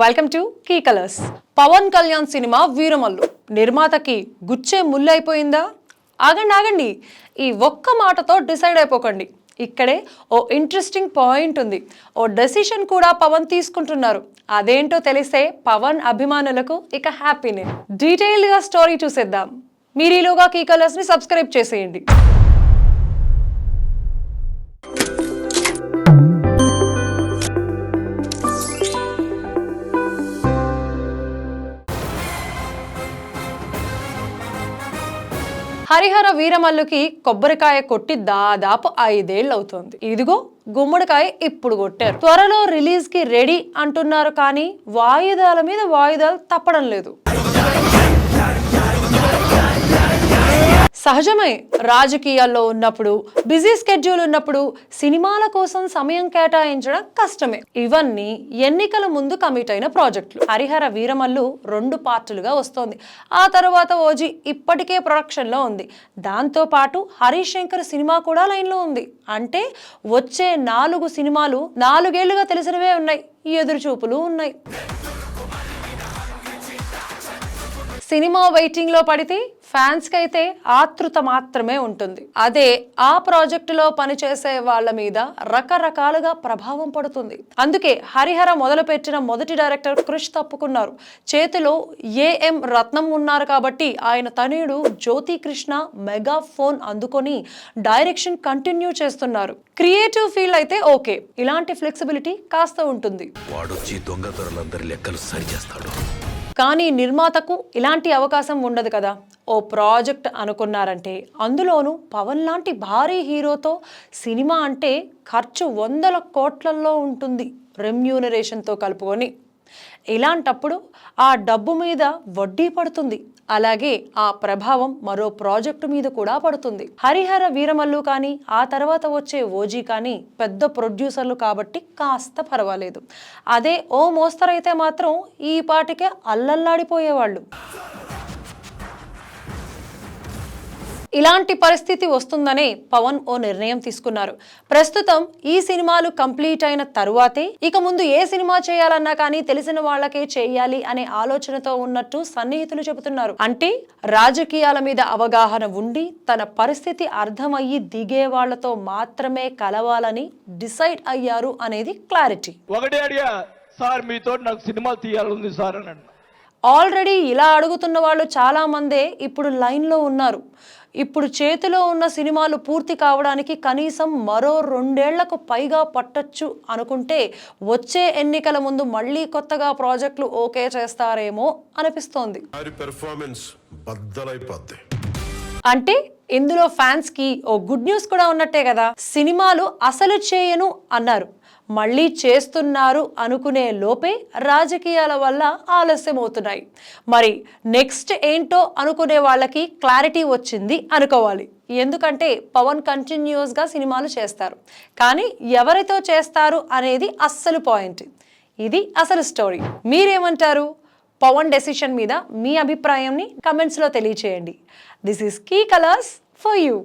Welcome to key colours Pawan Kalyan cinema Veeramallu నిర్మాతకి గుచ్చే ముళ్ళు అయిపోయిందా ఆగండి ఆగండి. ఈ ఒక్క మాటతో డిసైడ్ అయిపోకండి. ఇక్కడే ఓ ఇంట్రెస్టింగ్ పాయింట్ ఉంది. ఓ డెసిషన్ కూడా పవన్ తీసుకుంటున్నారు. అదేంటో తెలిస్తే పవన్ అభిమానులకు ఇక హ్యాపీనే డీటెయిల్డ్గా స్టోరీ చూసేద్దాం. మీరు ఈలోగా కీ కలర్స్ని సబ్స్క్రైబ్ చేసేయండి. హరిహర వీరమల్లుకి కొబ్బరికాయ కొట్టి దాదాపు ఐదేళ్ళు ఇదిగో గుమ్మడికాయ ఇప్పుడు కొట్టారు. త్వరలో రిలీజ్కి రెడీ అంటున్నారు కానీ వాయిదాల మీద వాయిదాలు తప్పడం లేదు. సహజమే రాజకీయాల్లో ఉన్నప్పుడు బిజీ స్కెడ్యూల్ ఉన్నప్పుడు సినిమాల కోసం సమయం కేటాయించడం కష్టమే. ఇవన్నీ ఎన్నికల ముందు కమిట్ అయిన ప్రాజెక్టులు. హరిహర వీరమల్లు రెండు పార్టులుగా వస్తోంది. ఆ తర్వాత ఓజీ ఇప్పటికే ప్రొడక్షన్లో ఉంది. దాంతో పాటు హరీష్ శంకర్ సినిమా కూడా లైన్లో ఉంది. అంటే వచ్చే నాలుగు సినిమాలు నాలుగేళ్ళుగా తెలిసినవే ఉన్నాయి. ఎదురుచూపులు ఉన్నాయి. సినిమా వెయిటింగ్లో పడితే ఫ్యాన్స్కి అయితే ఆతృత మాత్రమే ఉంటుంది. అదే ఆ ప్రాజెక్టులో పనిచేసే వాళ్ళ మీద రకరకాలుగా ప్రభావం పడుతుంది. అందుకే హరిహర మొదలుపెట్టిన మొదటి డైరెక్టర్ కృష్ తప్పుకున్నారు. చేతిలో ఏఎం రత్నం ఉన్నారు కాబట్టి ఆయన తనయుడు జ్యోతి కృష్ణ మెగా ఫోన్ అందుకొని డైరెక్షన్ కంటిన్యూ చేస్తున్నారు. క్రియేటివ్ ఫీల్ అయితే ఓకే. ఇలాంటి ఫ్లెక్సిబిలిటీ కాస్త ఉంటుంది. వాడొచ్చి దొంగతరులందరి లెక్కలు సరిచేస్తాడు. కానీ నిర్మాతకు ఇలాంటి అవకాశం ఉండదు కదా. ఓ ప్రాజెక్ట్ అనుకున్నారంటే అందులోనూ పవన్ లాంటి భారీ హీరోతో సినిమా అంటే ఖర్చు వందల కోట్లల్లో ఉంటుంది. రెమ్యూనరేషన్తో కలుపుకొని. ఇలాంటప్పుడు ఆ డబ్బు మీద వడ్డీ పడుతుంది. అలాగే ఆ ప్రభావం మరో ప్రాజెక్టు మీద కూడా పడుతుంది. హరిహర వీరమల్లు కానీ ఆ తర్వాత వచ్చే ఓజీ కానీ పెద్ద ప్రొడ్యూసర్లు కాబట్టి కాస్త పర్వాలేదు. అదే ఓ మోస్తరైతే మాత్రం ఈ పాటికే అల్లల్లాడిపోయేవాళ్ళు. ఇలాంటి పరిస్థితి వస్తుందనే పవన్ ఓ నిర్ణయం తీసుకున్నారు. ప్రస్తుతం ఈ సినిమాలు కంప్లీట్ అయిన తరువాతే ఇక ముందు ఏ సినిమా చేయాలన్నా కానీ తెలిసిన వాళ్ళకే చేయాలి అనే ఆలోచనతో ఉన్నట్టు సన్నిహితులు చెబుతున్నారు. అంటే రాజకీయాల మీద అవగాహన ఉండి తన పరిస్థితి అర్థమయ్యి దిగే వాళ్ళతో మాత్రమే కలవాలని డిసైడ్ అయ్యారు అనేది క్లారిటీ. ఒకటే అడిగా సార్ మీతో నాకు సినిమా తీయాలని సార్ అని ఆల్రెడీ ఇలా అడుగుతున్న వాళ్ళు చాలా మందే ఇప్పుడు లైన్లో ఉన్నారు. ఇప్పుడు చేతిలో ఉన్న సినిమాలు పూర్తి కావడానికి కనీసం మరో రెండేళ్ళకు పైగా పట్టొచ్చు అనుకుంటే వచ్చే ఎన్నికల ముందు మళ్ళీ కొత్తగా ప్రాజెక్టులు ఓకే చేస్తారేమో అనిపిస్తోంది. అంటే ఇందులో ఫ్యాన్స్కి ఓ గుడ్ న్యూస్ కూడా ఉన్నట్టే కదా. సినిమాలు అసలు చేయను అన్నారు. మళ్ళీ చేస్తున్నారు అనుకునే లోపే రాజకీయాల వల్ల ఆలస్యం అవుతున్నాయి మరి నెక్స్ట్ ఏంటో అనుకునే వాళ్ళకి క్లారిటీ వచ్చింది అనుకోవాలి. ఎందుకంటే పవన్ కంటిన్యూస్గా సినిమాలు చేస్తారు. కానీ ఎవరితో చేస్తారు అనేది అస్సలు పాయింట్ ఇది అసలు స్టోరీ మీరేమంటారు? పవన్ డెసిషన్ మీద మీ అభిప్రాయంని కమెంట్స్లో తెలియచేయండి. This is key colours for you